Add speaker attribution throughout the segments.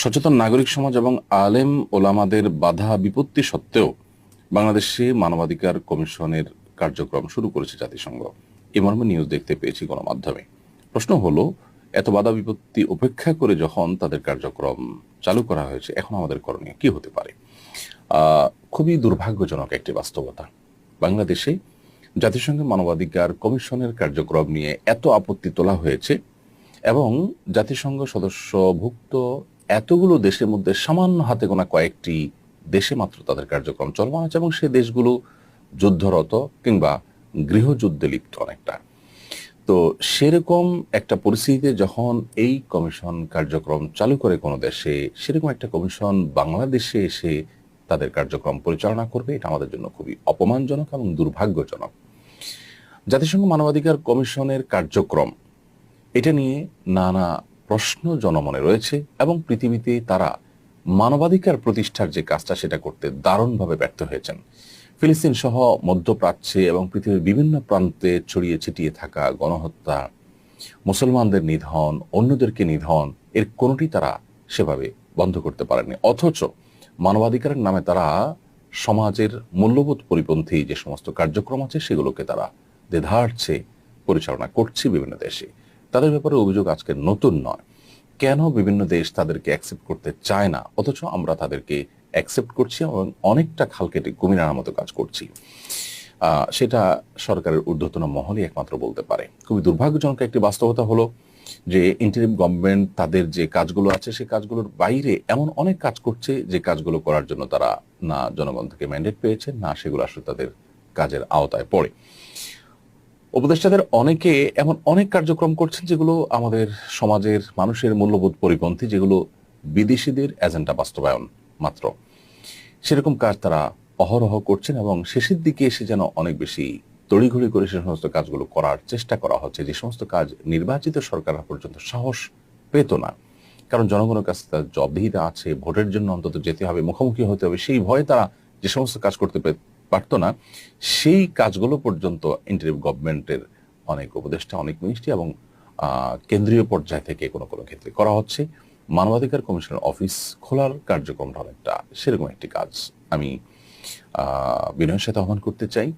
Speaker 1: সচেতন নাগরিক সমাজ এবং আলেম ওলামাদের বাধা বিপত্তি সত্ত্বেও বাংলাদেশে মানবাধিকার কমিশনের কার্যক্রম শুরু করেছে জাতিসংঘ। এ মর্মে নিউজ দেখতে পেয়েছি গণমাধ্যমে। প্রশ্ন হলো, এত বাধা বিপত্তি উপেক্ষা করে যখন তাদের কার্যক্রম চালু করা হয়েছে, এখন আমাদের করণীয় কি হতে পারে? খুবই দুর্ভাগ্যজনক একটি বাস্তবতা। বাংলাদেশে জাতিসংঘের মানবাধিকার কমিশনের কার্যক্রম নিয়ে এত আপত্তি তোলা হয়েছে এবং জাতিসংঘ সদস্যভুক্ত এতগুলো দেশের মধ্যে সামান্য হাতে গোনা কয়েকটি দেশে মাত্র তাদের কার্যক্রম চলমান আছে এবং সে দেশগুলো যুদ্ধরত কিংবা গৃহযুদ্ধে লিপ্ত অনেকটা। তো সেরকম একটা পরিস্থিতিতে যখন এই কমিশন কার্যক্রম চালু করে কোনো দেশে, সেরকম একটা কমিশন বাংলাদেশে এসে তাদের কার্যক্রম পরিচালনা করবে, এটা আমাদের জন্য খুবই অপমানজনক এবং দুর্ভাগ্যজনক। জাতিসংঘ মানবাধিকার কমিশনের কার্যক্রম, এটা নিয়ে নানা প্রশ্ন জনমনে রয়েছে এবং পৃথিবীতে তারা মানবাধিকার প্রতিষ্ঠার যে কাজটা সেটা করতে দারুণভাবে ব্যর্থ হয়েছেন। ফিলিস্তিন সহ মধ্যপ্রাচ্যে এবং পৃথিবীর বিভিন্ন প্রান্তে ছড়িয়ে ছিটিয়ে থাকা গণহত্যা, মুসলমানদের নিধন, অন্যদেরকে নিধন, এর কোনোটি তারা সেভাবে বন্ধ করতে পারেনি অথচ মানবাধিকারের নামে তারা সমাজের মূল্যবোধ পরিপন্থী যে সমস্ত কার্যক্রম আছে সেগুলোকে তারা দেধারছে, পরিচালনা করছে বিভিন্ন দেশে। তাদের ব্যাপারে অভিযোগ আজকে নতুন নয়। কেন বিভিন্ন দেশ তাদেরকে অ্যাকসেপ্ট করতে চায় না? অথচ আমরা তাদেরকে অ্যাকসেপ্ট করছি এবং অনেকটা খাল কেটে কুমির আনার মতো কাজ করছি। সেটা সরকারের ঊর্ধ্বতন মহলই একমাত্র বলতে পারে। খুবই দুর্ভাগ্যজনক একটি বাস্তবতা হলো যে ইন্টারিম গভর্নমেন্ট তাদের যে কাজগুলো আছে সেই কাজগুলোর বাইরে এমন অনেক কাজ করছে যে কাজগুলো করার জন্য তারা না জনগণ থেকে ম্যান্ডেট পেয়েছে, না সেগুলো আসলে তাদের কাজের আওতায় পড়ে। উপদেষ্টাদের অনেকে এমন অনেক কার্যক্রম করছেন যেগুলো আমাদের সমাজের মানুষের মূল্যবোধ পরিপন্থী, যেগুলো বিদেশিদের এজেন্ডা বাস্তবায়ন মাত্র। সেরকম কাজ তারা অহরহ করছেন এবং শেষের দিকে এসে যেন অনেক বেশি তড়িঘড়ি করে সে সমস্ত কাজগুলো করার চেষ্টা করা হচ্ছে, যে সমস্ত কাজ নির্বাচিত সরকার পর্যন্ত সাহস পেত না। কারণ জনগণের কাছে তার জবাবদিহিতা আছে, ভোটের জন্য অন্তত যেতে হবে, মুখোমুখি হতে হবে, সেই ভয়ে তারা যে সমস্ত কাজ করতে পারতো না, সেই কাজগুলো পর্যন্ত ইন্টারিম গভর্নমেন্টের অনেক উপদেষ্টা, অনেক মিনিস্ট্রি এবং কেন্দ্রীয় পর্যায় থেকে কোনো কোনো ক্ষেত্রে করা হচ্ছে। মানবাধিকার কমিশনের অফিস খোলার কার্যক্রমটা অনেকটা সেরকম একটি কাজ আমি বিনয়ের সাথে আহ্বান করতে চাই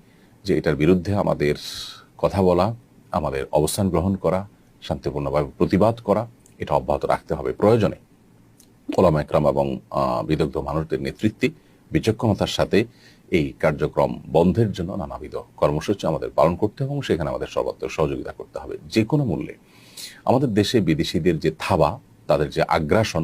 Speaker 1: যে এটার বিরুদ্ধে আমাদের কথা বলা, আমাদের অবস্থান গ্রহণ করা, শান্তিপূর্ণভাবে প্রতিবাদ করা, এটা অব্যাহত রাখতে হবে প্রয়োজনে। ওলামা একরাম এবং বিদগ্ধ মানুষদের নেতৃত্বে বিচক্ষণতার সাথে এই কার্যক্রম বন্ধের জন্য নানাবিধ কর্মসূচি আমাদের পালন করতে হবে এবং সেখানে আমাদের সর্বাত্মক সহযোগিতা করতে হবে। যে কোনো মূল্যে। আমাদের দেশে বিদেশিদের যে থাবা, তাদের যে আগ্রাসন